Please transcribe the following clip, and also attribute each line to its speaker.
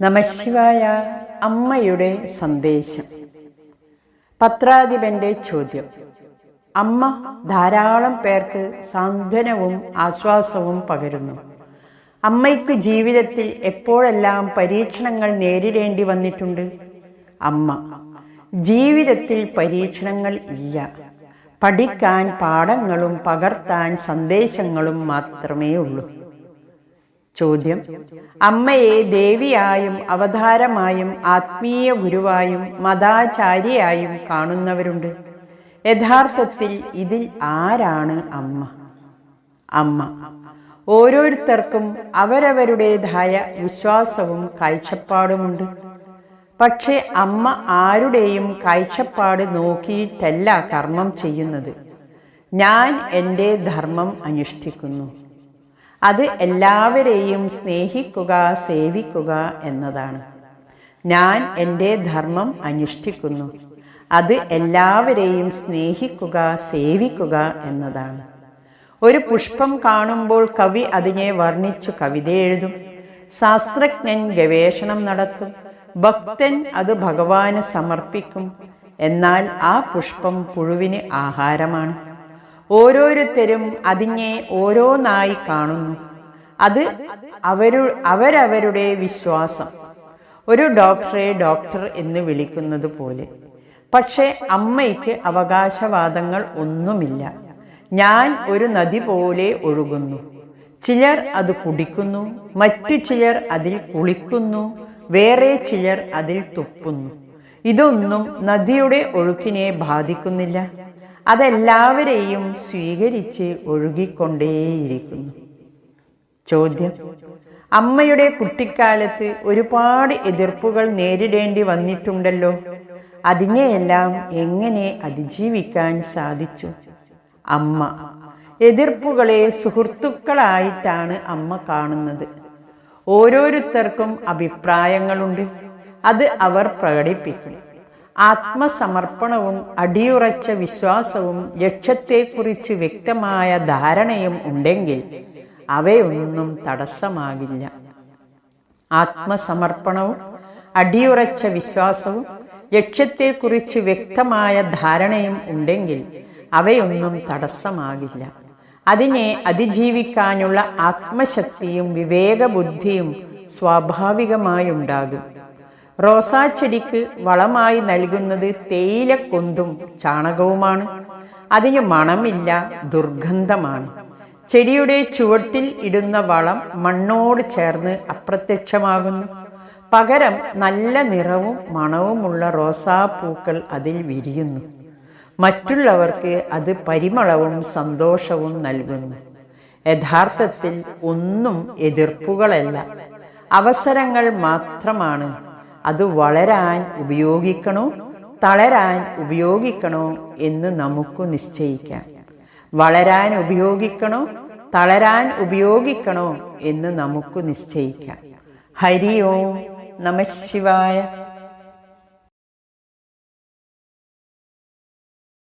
Speaker 1: നമശിവായ അമ്മയുടെ സന്ദേശം. പത്രാധിപന്റെ ചോദ്യം. അമ്മ ധാരാളം പേർക്ക് സാന്ത്വനവും ആശ്വാസവും പകരുന്നു. അമ്മയ്ക്ക് ജീവിതത്തിൽ എപ്പോഴെല്ലാം പരീക്ഷണങ്ങൾ നേരിടേണ്ടി വന്നിട്ടുണ്ട്? അമ്മ ജീവിതത്തിൽ പരീക്ഷണങ്ങൾ ഇല്ല. പഠിക്കാൻ പാഠങ്ങളും പകർത്താൻ സന്ദേശങ്ങളും മാത്രമേ ഉള്ളൂ ചോദ്യം. അമ്മയെ ദേവിയായും അവതാരമായും ആത്മീയ ഗുരുവായും മതാചാര്യയായും കാണുന്നവരുണ്ട്. യഥാർത്ഥത്തിൽ ഇതിൽ ആരാണ് അമ്മ? അമ്മ. ഓരോരുത്തർക്കും അവരവരുടേതായ വിശ്വാസവും കാഴ്ചപ്പാടുമുണ്ട്. പക്ഷെ അമ്മ ആരുടെയും കാഴ്ചപ്പാട് നോക്കിയിട്ടല്ല കർമ്മം ചെയ്യുന്നത്. ഞാൻ എന്റെ ധർമ്മം അനുഷ്ഠിക്കുന്നു. അത് എല്ലാവരെയും സ്നേഹിക്കുക സേവിക്കുക എന്നതാണ്. ഞാൻ എന്റെ ധർമ്മം അനുഷ്ഠിക്കുന്നു അത് എല്ലാവരെയും സ്നേഹിക്കുക സേവിക്കുക എന്നതാണ്. ഒരു പുഷ്പം കാണുമ്പോൾ കവി അതിനെ വർണിച്ചു കവിത എഴുതും. ശാസ്ത്രജ്ഞൻ ഗവേഷണം നടത്തും. ഭക്തൻ അത് ഭഗവാന് സമർപ്പിക്കും. എന്നാൽ ആ പുഷ്പം പുഴുവിന് ആഹാരമാണ്. ഓരോരുത്തരും അതിനെ ഓരോന്നായി കാണുന്നു. അത് അവരു അവരവരുടെ വിശ്വാസം. ഒരു ഡോക്ടറെ ഡോക്ടർ എന്ന് വിളിക്കുന്നത് പോലെ. പക്ഷേ അമ്മയ്ക്ക് അവകാശവാദങ്ങൾ ഒന്നുമില്ല. ഞാൻ ഒരു നദി പോലെ ഒഴുകുന്നു. ചിലർ അത് കുടിക്കുന്നു മറ്റു ചിലർ അതിൽ കുളിക്കുന്നു വേറെ ചിലർ അതിൽ തുപ്പുന്നു. ഇതൊന്നും നദിയുടെ ഒഴുക്കിനെ ബാധിക്കുന്നില്ല. അതെല്ലാവരെയും സ്വീകരിച്ച് ഒഴുകിക്കൊണ്ടേയിരിക്കുന്നു. ചോദ്യം. അമ്മയുടെ കുട്ടിക്കാലത്ത് ഒരുപാട് എതിർപ്പുകൾ നേരിടേണ്ടി വന്നിട്ടുണ്ടല്ലോ. അതിനെയെല്ലാം എങ്ങനെ അതിജീവിക്കാൻ സാധിച്ചു? അമ്മ. എതിർപ്പുകളെ സുഹൃത്തുക്കളായിട്ടാണ് അമ്മ കാണുന്നത്. ഓരോരുത്തർക്കും അഭിപ്രായങ്ങളുണ്ട്. അത് അവർ പ്രകടിപ്പിക്കും. ആത്മസമർപ്പണവും അടിയുറച്ച വിശ്വാസവും ലക്ഷ്യത്തെക്കുറിച്ച് വ്യക്തമായ ധാരണയും ഉണ്ടെങ്കിൽ അവയൊന്നും തടസ്സമാകില്ല. ആത്മസമർപ്പണവും അടിയുറച്ച വിശ്വാസവും ലക്ഷ്യത്തെക്കുറിച്ച് വ്യക്തമായ ധാരണയും ഉണ്ടെങ്കിൽ അവയൊന്നും തടസ്സമാകില്ല. അതിനെ അതിജീവിക്കാനുള്ള ആത്മശക്തിയും വിവേകബുദ്ധിയും സ്വാഭാവികമായുണ്ടാകും. റോസാച്ചെടിക്ക് വളമായി നൽകുന്നത് തേയിലക്കൊന്തും ചാണകവുമാണ്. അതിന് മണമില്ല ദുർഗന്ധമാണ്. ചെടിയുടെ ചുവട്ടിൽ ഇടുന്ന വളം മണ്ണോട് ചേർന്ന് അപ്രത്യക്ഷമാകുന്നു. പകരം നല്ല നിറവും മണവുമുള്ള റോസാപ്പൂക്കൾ അതിൽ വിരിയുന്നു. മറ്റുള്ളവർക്ക് അത് പരിമളവും സന്തോഷവും നൽകുന്നു. യഥാർത്ഥത്തിൽ ഒന്നും എതിർപ്പുകളല്ല. അവസരങ്ങൾ മാത്രമാണ് അത് വളരാൻ ഉപയോഗിക്കണോ? തളരാൻ ഉപയോഗിക്കണോ എന്ന് നമുക്ക് നിശ്ചയിക്കാം. വളരാൻ ഉപയോഗിക്കണോ? തളരാൻ ഉപയോഗിക്കണോ എന്ന് നമുക്ക് നിശ്ചയിക്കാം. ഹരി ഓം നമ ശിവായ.